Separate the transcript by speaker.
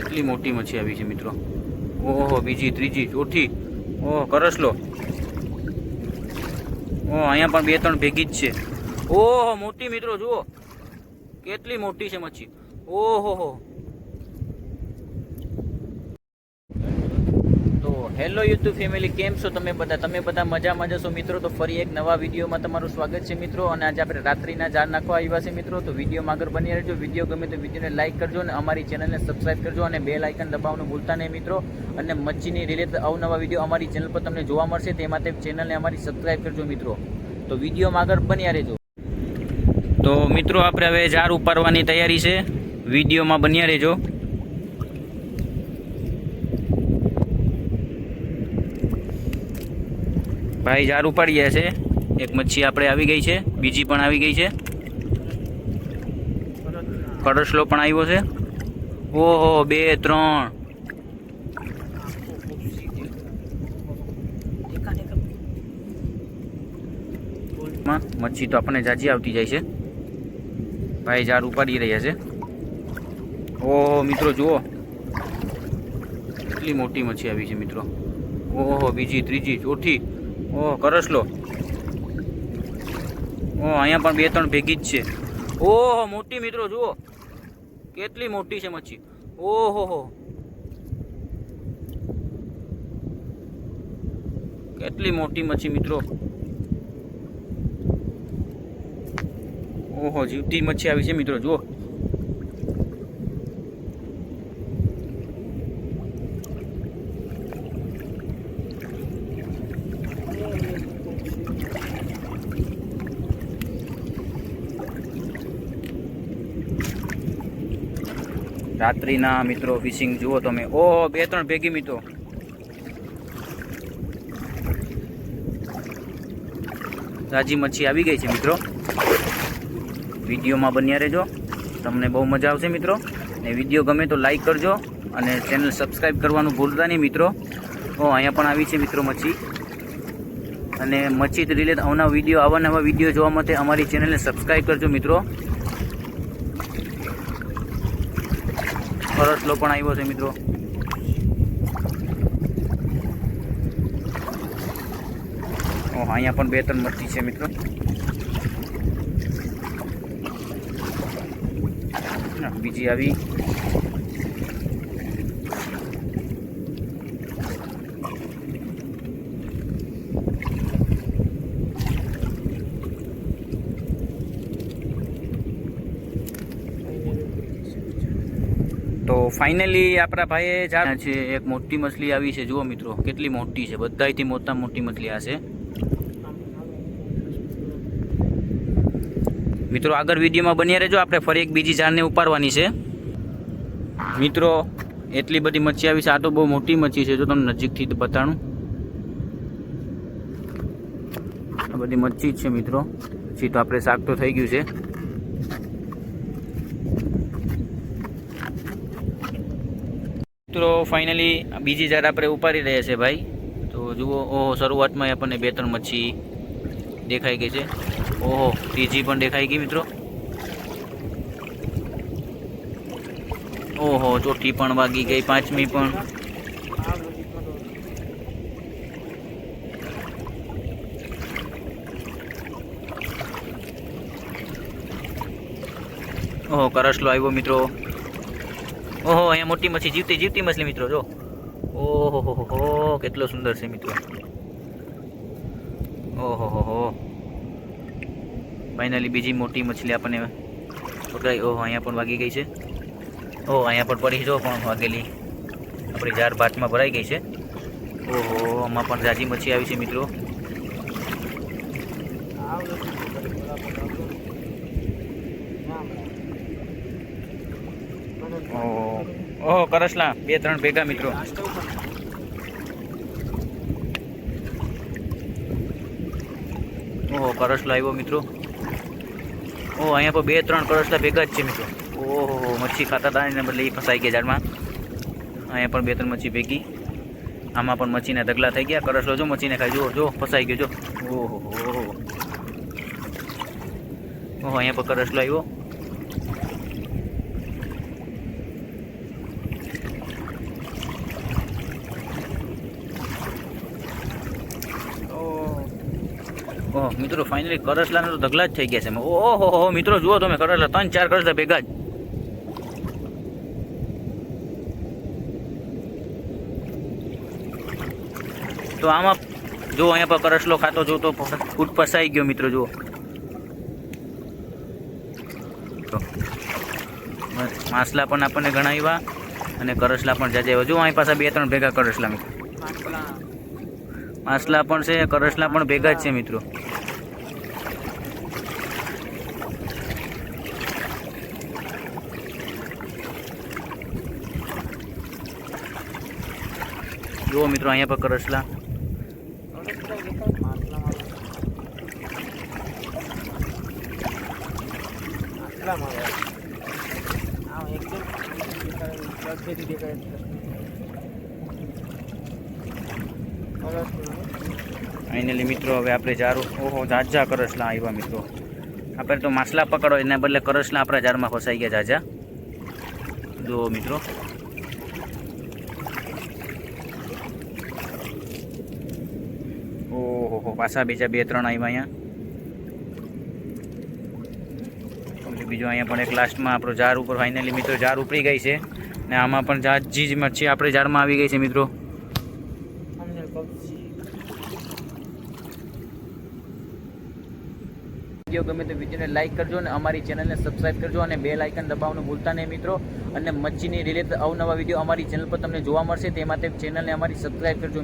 Speaker 1: કેટલી મોટી મચ્છી આવી છે મિત્રો? ઓહો, બીજી, ત્રીજી, ચોથી. ઓહો કરસલો ઓહ, અહીંયા પણ બે, ત્રણ ભેગી જ છે. ઓહો, મોટી મિત્રો, જુઓ. કેટલી મોટી છે મચ્છી. ઓહો, હો. હેલો યુટ્યુબ ફેમિલી કેમ છો તમે બધા? તમે બધા મજામાં જશો મિત્રો? તો ફરી એક નવા વિડીયોમાં તમારું સ્વાગત છે મિત્રો. અને આજે આપણે રાત્રિના જાર નાખવા આવ્યા છે મિત્રો. તો વિડીયોમાં આગળ બની રહેજો. વીડિયો ગમે તો વિડીયોને લાઇક કરજો અને અમારી ચેનલને સબસ્ક્રાઇબ કરજો અને બે લાઇકન દબાવવાનું ભૂલતા નહીં મિત્રો. અને મચ્છીની રિલેટેડ અવનવા વીડિયો અમારી ચેનલ પર તમને જોવા મળશે. તે માટે ચેનલને અમારી સબસ્ક્રાઇબ કરજો મિત્રો. તો વિડીયોમાં આગળ બન્યા રહેજો. તો મિત્રો, આપણે હવે જાર ઉપાડવાની તૈયારી છે. વિડીયોમાં બન્યા રહેજો. ભાઈ ઝાડ ઉપાડી ગયા છે. એક મચ્છી આપણે આવી ગઈ છે. બીજી પણ આવી ગઈ છે. કડસલો પણ આવ્યો છે. ઓહો, બે, ત્રણ. મચ્છી તો આપણને જાજી આવતી જાય છે. ભાઈ ઝાડ ઉપાડી રહ્યા છે. ઓહો, મિત્રો, જુઓ. કેટલી મોટી મચ્છી આવી છે, મિત્રો. ઓહો, બીજી, ત્રીજી, ચોથી. ઓહો કરસલો ઓહ, અહીંયા પણ બે ત્રણ ભેગી જ છે. ઓહો, મોટી મિત્રો, જુઓ. કેટલી મોટી છે મચ્છી. ઓહો, હો. કેટલી મોટી મચ્છી મિત્રો. ઓહો જીવતી મચ્છી આવી છે મિત્રો, જુઓ. રાત્રિના મિત્રો ફિશિંગ જુઓ તમે. ઓ, બે, ત્રણ ભેગી મિત્રો. રાજી મચ્છી આવી ગઈ છે મિત્રો. વિડીયોમાં બન્યા રહેજો. તમને બહુ મજા આવશે મિત્રો. ને વીડિયો ગમે તો લાઈક કરજો અને ચેનલ સબસ્ક્રાઈબ કરવાનું ભૂલતા નહીં મિત્રો. ઓ, અહીંયા પણ આવી છે મિત્રો મચ્છી. અને મચ્છી રિલેટ આવના વીડિયો, આવા નવા વીડિયો જોવા માટે અમારી ચેનલને સબસ્ક્રાઈબ કરજો મિત્રો. ફરસલો પણ આવ્યો છે મિત્રો. અહીંયા પણ બે ત્રણ મચ્છી છે મિત્રો. બીજી આવી. તો ફાઇનલી આપણા ભાઈએ જા છે, એક મોટી મછલી આવી છે. જુઓ મિત્રો, કેટલી મોટી છે. બધાયથી મોટા મોટી મછલી આ છે. મિત્રો, આગળ વિડીયોમાં બન્યા રહેજો. આપણે ફરી એક બીજી જારને ઉપાડવાની છે. મિત્રો, એટલી બધી મચ્છી આવી છે. આ તો બહુ મોટી મચ્છી છે. જો તમને નજીકથી બતાણું. આ બધી મચ્છી જ છે મિત્રો. પછી તો આપણે શાક તો થઈ ગયું છે. મિત્રો ફાઇનલી બીજી જાર આપણે ઉપાડી રહ્યા છે ભાઈ. તો જુઓ, ઓહો શરૂઆતમાં આપણને બે ત્રણ મચ્છી દેખાઈ ગઈ છે. ઓહો, ત્રીજી પણ દેખાઈ ગઈ, મિત્રો. ઓહો, ચોથી પણ વાગી ગઈ, પાંચમી પણ. ઓહો કરસલો આવ્યો, મિત્રો. ઓહો, અહીંયા મોટી મચ્છી જીવતી જીવતી મછલી મિત્રો, જો. ઓહો હો હો કેટલો સુંદર છે મિત્રો. ઓહો હો હો ફાઇનલી બીજી મોટી મછલી આપણને પકડાઈ. ઓહો, અહીંયા પણ વાગી ગઈ છે. ઓહો, અહીંયા પણ પડી જો, પણ વાગેલી. આપણી જાર ભાતમાં ભરાઈ ગઈ છે. ઓહો, આમાં પણ જાજી મચ્છી આવી છે મિત્રો. ઓહો ઓહો કરસલા બે, ત્રણ ભેગા મિત્રો. ઓહો કરસલા આવ્યો મિત્રો. ઓહો, અહીંયા પર બે, ત્રણ કરસલા ભેગા જ છે મિત્રો. ઓહો, મચ્છી ખાતા હતા એને બદલે એ ફસાઈ ગયા ઝાડમાં. અહીંયા પણ બે, ત્રણ મચ્છી ભેગી. આમાં પણ મચ્છીના ઢગલા થઈ ગયા. કરસલો જો મચ્છીને ખાઈ જો જો ફસાઈ ગયો જો ઓહો ઓહો ઓહો. અહીંયા પર કરસલો આવ્યો. ઓહ, મિત્રો ફાઇનલી કરસલાના તો ઢગલા જ થઈ ગયા છે. ઓહો હો મિત્રો, જુઓ તમે કરસલા ત્રણ, ચાર કરસલા ભેગા જ. તો આમાં જો અહીંયા પર કરસલો ખાતો જો તો ફૂટ પસાઈ ગયો, મિત્રો, જુઓ. માસલા પણ આપણને ઘણા આવ્યા અને કરસલા પણ જાજે એવા જો અહીં પાછા બે, ત્રણ ભેગા કરસલા મિત્રો. માસલા પણ છે કરસલા પણ ભેગા જ છે મિત્રો. જુઓ મિત્રો અહીંયા પર કરસલા ફાઇનલી મિત્રો, હવે આપણે જારું. ઓહો ઝાઝા કરસલા આવ્યા મિત્રો. આપણે તો માછલા પકડો, એના બદલે કરસલા આપણા જારમાં ફસાઈ ગયા ઝાઝા જુઓ મિત્રો. ઓહો, પાછા બીજા બે ત્રણ આવ્યા અહીંયા. બીજો અહીંયા પણ એક લાસ્ટમાં આપણો ઝાર ઉપર ફાઇનલી મિત્રો ઝાર ઉપડી ગઈ છે. ને આમાં પણ ઝાજી જ મચ્છી આપણે ઝારમાં આવી ગઈ છે મિત્રો. વીડિયો ગમે તો વિડીયોને લાઈક કરજો અને અમારી ચેનલને સબસ્ક્રાઈબ કરજો અને બે લાઇકન દબાવવાનું ભૂલતા નહીં મિત્રો. અને મચ્છીની રિલેટેડ અવનવા વીડિયો અમારી ચેનલ પર તમને જોવા મળશે. તે માટે ચેનલને અમારી સબસ્ક્રાઈબ કરજો.